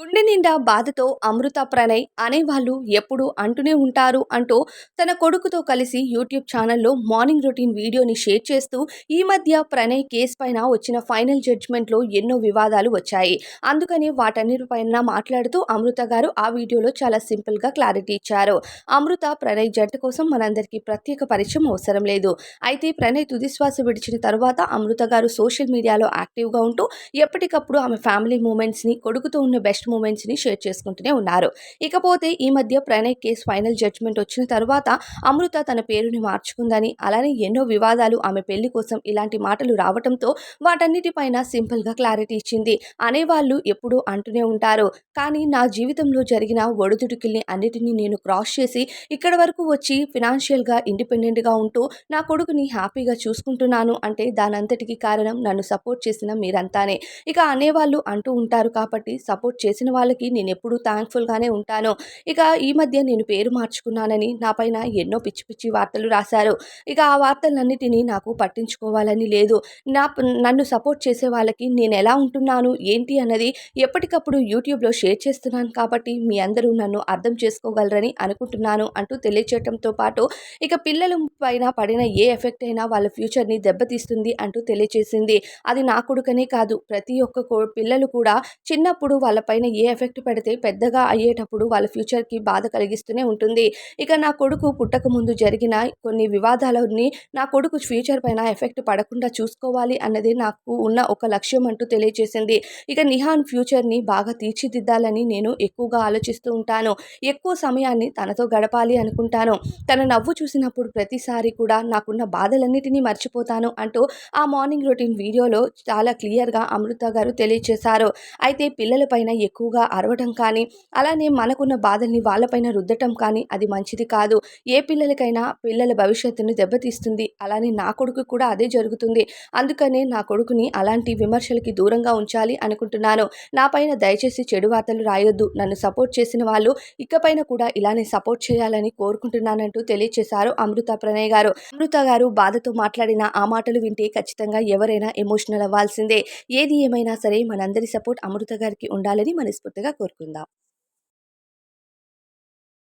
గుండె నిండా బాధతో అమృత ప్రణయ్ అనేవాళ్ళు ఎప్పుడు అంటూనే ఉంటారు అంటూ తన కొడుకుతో కలిసి యూట్యూబ్ ఛానల్లో మార్నింగ్ రొటీన్ వీడియోని షేర్ చేస్తూ ఈ మధ్య ప్రణయ్ కేసు పైన వచ్చిన ఫైనల్ జడ్జ్మెంట్లో ఎన్నో వివాదాలు వచ్చాయి. అందుకని వాటన్నిటిపైన మాట్లాడుతూ అమృత గారు ఆ వీడియోలో చాలా సింపుల్గా క్లారిటీ ఇచ్చారు. అమృత ప్రణయ్ జట్టు కోసం మనందరికీ ప్రత్యేక పరిచయం అవసరం లేదు. అయితే ప్రణయ్ తుదిశ్వాస విడిచిన తర్వాత అమృత గారు సోషల్ మీడియాలో యాక్టివ్గా ఉంటూ ఎప్పటికప్పుడు ఆమె ఫ్యామిలీ మూమెంట్స్ని కొడుకుతో ఉన్న బెస్ట్ మూమెంట్స్ని షేర్ చేసుకుంటూనే ఉన్నారు. ఇకపోతే ఈ మధ్య ప్రణయ్ కేసు ఫైనల్ జడ్జ్మెంట్ వచ్చిన తర్వాత అమృత తన పేరుని మార్చుకుందని అలానే ఎన్నో వివాదాలు ఆమె పెళ్ళి కోసం ఇలాంటి మాటలు రావడంతో వాటన్నిటిపైన సింపుల్గా క్లారిటీ ఇచ్చింది. అనేవాళ్ళు ఎప్పుడూ అంటూనే ఉంటారు. కానీ నా జీవితంలో జరిగిన ఒడిదుడుకుల్ని అన్నిటినీ నేను క్రాస్ చేసి ఇక్కడ వరకు వచ్చి ఫినాన్షియల్గా ఇండిపెండెంట్గా ఉంటూ నా కొడుకుని హ్యాపీగా చూసుకుంటున్నాను అంటే దానంతటికి కారణం నన్ను సపోర్ట్ చేసిన మీరంతానే. ఇక అనేవాళ్ళు అంటూ ఉంటారు కాబట్టి సపోర్ట్ చేసి చేసిన వాళ్ళకి నేను ఎప్పుడూ థ్యాంక్ఫుల్గానే ఉంటాను. ఇక ఈ మధ్య నేను పేరు మార్చుకున్నానని నా పైన ఎన్నో పిచ్చి పిచ్చి వార్తలు రాశారు. ఇక ఆ వార్తలన్నిటినీ నాకు పట్టించుకోవాలని లేదు. నా నన్ను సపోర్ట్ చేసే వాళ్ళకి నేను ఎలా ఉంటున్నాను ఏంటి అన్నది ఎప్పటికప్పుడు యూట్యూబ్లో షేర్ చేస్తున్నాను కాబట్టి మీ అందరూ నన్ను అర్థం చేసుకోగలరని అనుకుంటున్నాను అంటూ తెలియచేయటంతో పాటు ఇక పిల్లల పైన పడిన ఏ ఎఫెక్ట్ అయినా వాళ్ళ ఫ్యూచర్ని దెబ్బతీస్తుంది అంటూ తెలియచేసింది. అది నా కొడుకనే కాదు ప్రతి ఒక్క పిల్లలు కూడా చిన్నప్పుడు వాళ్ళపై పైన ఏ ఎఫెక్ట్ పెడితే పెద్దగా అయ్యేటప్పుడు వాళ్ళ ఫ్యూచర్కి బాధ కలిగిస్తూనే ఉంటుంది. ఇక నా కొడుకు పుట్టక ముందు జరిగిన కొన్ని వివాదాలని నా కొడుకు ఫ్యూచర్ పైన ఎఫెక్ట్ పడకుండా చూసుకోవాలి అన్నది నాకు ఉన్న ఒక లక్ష్యం అంటూ తెలియజేసింది ఇక నిహాన్ ఫ్యూచర్ని బాగా తీర్చిదిద్దాలని నేను ఎక్కువగా ఆలోచిస్తూ ఉంటాను. ఎక్కువ సమయాన్ని తనతో గడపాలి అనుకుంటాను. తన నవ్వు చూసినప్పుడు ప్రతిసారి కూడా నాకున్న బాధలన్నిటినీ మర్చిపోతాను అంటూ ఆ మార్నింగ్ రొటీన్ వీడియోలో చాలా క్లియర్గా అమృత గారు తెలియజేశారు అయితే పిల్లలపైన ఎక్కువగా అరవటం కానీ అలానే మనకున్న బాధల్ని వాళ్ళపైన రుద్దటం కానీ అది మంచిది కాదు. ఏ పిల్లలకైనా పిల్లల భవిష్యత్తును దెబ్బతీస్తుంది. అలానే నా కొడుకు కూడా అదే జరుగుతుంది. అందుకనే నా కొడుకుని అలాంటి విమర్శలకి దూరంగా ఉంచాలి అనుకుంటున్నాను. నా పైన దయచేసి చెడు వార్తలు రాయొద్దు. నన్ను సపోర్ట్ చేసిన వాళ్ళు ఇకపైన కూడా ఇలానే సపోర్ట్ చేయాలని కోరుకుంటున్నానంటూ తెలియచేశారు అమృత ప్రణయ్ గారు. అమృత గారు బాధతో మాట్లాడిన ఆ మాటలు వింటే ఖచ్చితంగా ఎవరైనా ఎమోషనల్ అవ్వాల్సిందే. ఏది ఏమైనా సరే మనందరి సపోర్ట్ అమృత గారికి ఉండాలని మనస్ఫూర్తిగా కోరుకుందాం.